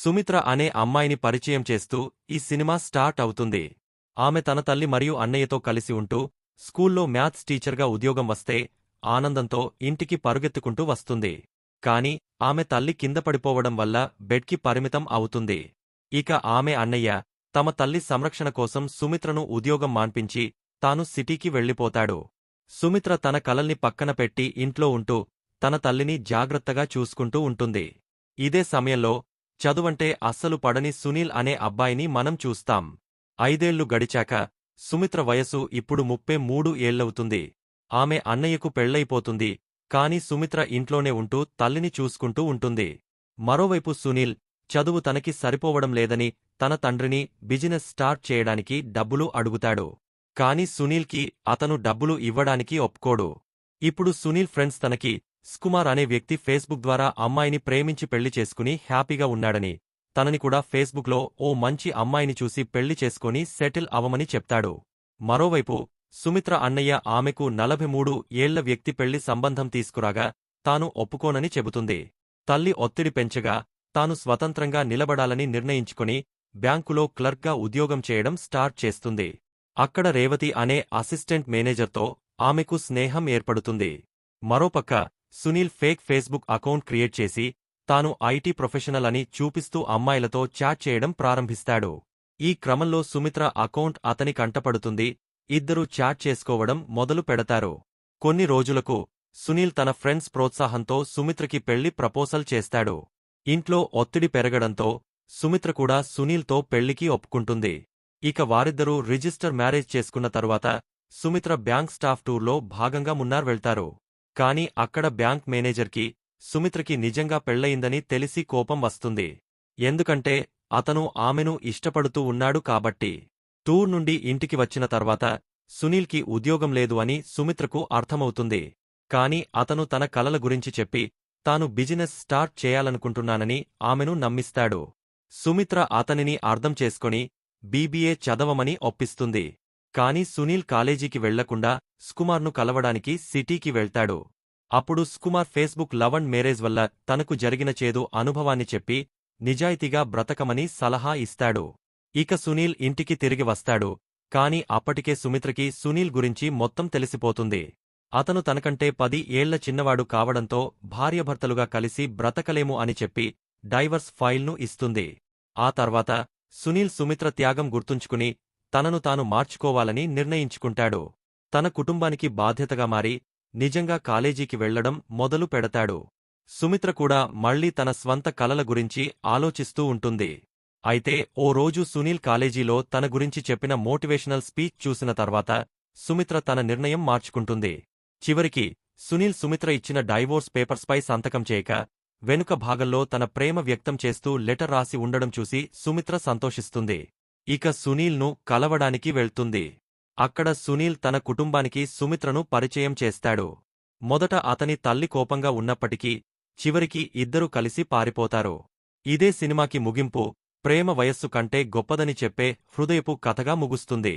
సుమిత్ర అనే అమ్మాయిని పరిచయం చేస్తూ ఈ సినిమా స్టార్ట్ అవుతుంది. ఆమె తన తల్లి మరియు అన్నయ్యతో కలిసి ఉంటూ స్కూల్లో మ్యాథ్స్ టీచర్గా ఉద్యోగం వస్తే ఆనందంతో ఇంటికి పరుగెత్తుకుంటూ వస్తుంది. కాని ఆమె తల్లి కింద పడిపోవడం వల్ల బెడ్కి పరిమితం అవుతుంది. ఇక ఆమె అన్నయ్య తమ తల్లి సంరక్షణ కోసం సుమిత్రను ఉద్యోగం మాన్పించి తాను సిటీకి వెళ్ళిపోతాడు సుమిత్ర తన కలల్ని పక్కన పెట్టి ఇంట్లో ఉంటూ తన తల్లిని జాగ్రత్తగా చూసుకుంటూ ఉంటుంది. ఇదే సమయంలో చదువంటే అస్సలు పడని సునీల్ అనే అబ్బాయిని మనం చూస్తాం. ఐదేళ్ళు గడిచాక సుమిత్ర వయసు ఇప్పుడు ముప్పై మూడు ఏళ్ళవుతుంది ఆమె అన్నయ్యకు పెళ్ళైపోతుంది కాని సుమిత్ర ఇంట్లోనే ఉంటూ తల్లిని చూసుకుంటూ ఉంటుంది. మరోవైపు సునీల్ చదువు తనకి సరిపోవడం లేదని తన తండ్రిని బిజినెస్ స్టార్ట్ చేయడానికి డబ్బులు అడుగుతాడు. కాని సునీల్కి అతను డబ్బులు ఇవ్వడానికి ఒప్పుకోడు. ఇప్పుడు సునీల్ ఫ్రెండ్స్ తనకి స్కుమార్ అనే వ్యక్తి ఫేస్బుక్ ద్వారా అమ్మాయిని ప్రేమించి పెళ్ళి చేసుకుని హ్యాపీగా ఉన్నాడని తనని కూడా ఫేస్బుక్లో ఓ మంచి అమ్మాయిని చూసి పెళ్ళి చేసుకుని సెటిల్ అవమని చెప్తాడు. మరోవైపు సుమిత్ర అన్నయ్య ఆమెకు నలభై మూడు ఏళ్ళ వ్యక్తి పెళ్ళి సంబంధం తీసుకురాగా తాను ఒప్పుకోనని చెబుతుంది. తల్లి ఒత్తిడి పెంచగా తాను స్వతంత్రంగా నిలబడాలని నిర్ణయించుకుని బ్యాంకులో క్లర్క్గా ఉద్యోగం చేయడం స్టార్ట్ చేస్తుంది. అక్కడ రేవతి అనే అసిస్టెంట్ మేనేజర్తో ఆమెకు స్నేహం ఏర్పడుతుంది. మరోపక్క Sunil fake Facebook account create చేసి తాను ఐటీ ప్రొఫెషనల్ అని చూపిస్తూ అమ్మాయిలతో చాట్ చేయడం ప్రారంభిస్తాడు. ఈ క్రమంలో సుమిత్ర అకౌంట్ అతని కంటపడుతుంది. ఇద్దరూ చాట్ చేసుకోవడం మొదలు పెడతారు. కొన్ని రోజులకు సునీల్ తన ఫ్రెండ్స్ ప్రోత్సాహంతో సుమిత్రకి పెళ్ళి ప్రపోజల్ చేస్తాడు. ఇంట్లో ఒత్తిడి పెరగడంతో సుమిత్ర కూడా సునీల్తో పెళ్ళికి ఒప్పుకుంటుంది. ఇక వారిద్దరూ రిజిస్టర్ మ్యారేజ్ చేసుకున్న తరువాత సుమిత్ర బ్యాంక్ స్టాఫ్ టూర్లో భాగంగా మున్నార్ వెళ్తారు. కాని అక్కడ బ్యాంక్ మేనేజర్కి సుమిత్రకి నిజంగా పెళ్ళయిందని తెలిసి కోపం వస్తుంది. ఎందుకంటే అతను ఆమెను ఇష్టపడుతూ ఉన్నాడు కాబట్టి. టూర్ నుండి ఇంటికి వచ్చిన తర్వాత సునీల్కి ఉద్యోగం లేదు అని సుమిత్రకు అర్థమవుతుంది. కాని అతను తన కలల గురించి చెప్పి తాను బిజినెస్ స్టార్ట్ చేయాలనుకుంటున్నానని ఆమెను నమ్మిస్తాడు. సుమిత్ర అతనిని అర్థం చేసుకొని బీబీఏ చదవమని ఒప్పిస్తుంది. కాని సునీల్ కాలేజీకి వెళ్ళకుండా సుకుమార్ను కలవడానికి సిటీకి వెళ్తాడు. అప్పుడు Sukumar Facebook love and marriage వల్ల తనకు జరిగిన చేదు అనుభవాన్ని చెప్పి నిజాయితీగా బ్రతకమని సలహా ఇస్తాడు. ఇక సునీల్ ఇంటికి తిరిగి వస్తాడు. కాని అప్పటికే సుమిత్రకి సునీల్ గురించి మొత్తం తెలిసిపోతుంది. అతను తనకంటే పది ఏళ్ళ చిన్నవాడు కావడంతో భార్యభర్తలుగా కలిసి బ్రతకలేము అని చెప్పి డైవర్స్ ఫైల్ను ఇస్తుంది. ఆ తర్వాత సునీల్ సుమిత్ర త్యాగం గుర్తుంచుకుని తనను తాను మార్చుకోవాలని నిర్ణయించుకుంటాడు. తన కుటుంబానికి బాధ్యతగా మారి నిజంగా కాలేజీకి వెళ్ళడం మొదలు పెడతాడు. సుమిత్ర కూడా మళ్ళీ తన స్వంత కలల గురించి ఆలోచిస్తూ ఉంటుంది. అయితే ఓ రోజు సునీల్ కాలేజీలో తన గురించి చెప్పిన మోటివేషనల్ స్పీచ్ చూసిన తర్వాత సుమిత్ర తన నిర్ణయం మార్చుకుంటుంది. చివరికి సునీల్ సుమిత్ర ఇచ్చిన డైవోర్స్ పేపర్స్పై సంతకం చేయక వెనుక భాగంలో తన ప్రేమ వ్యక్తం చేస్తూ లెటర్ రాసి ఉండడం చూసి సుమిత్ర సంతోషిస్తుంది. ఇక సునీల్ను కలవడానికి వెళ్తుంది. అక్కడ సునీల్ తన కుటుంబానికి సుమిత్రను పరిచయం చేస్తాడు. మొదట అతని తల్లి కోపంగా ఉన్నప్పటికీ చివరికి ఇద్దరూ కలిసి పారిపోతారు. ఇదే సినిమాకి ముగింపు ప్రేమ వయస్సు కంటే గొప్పదని చెప్పే హృదయపు కథగా ముగుస్తుంది.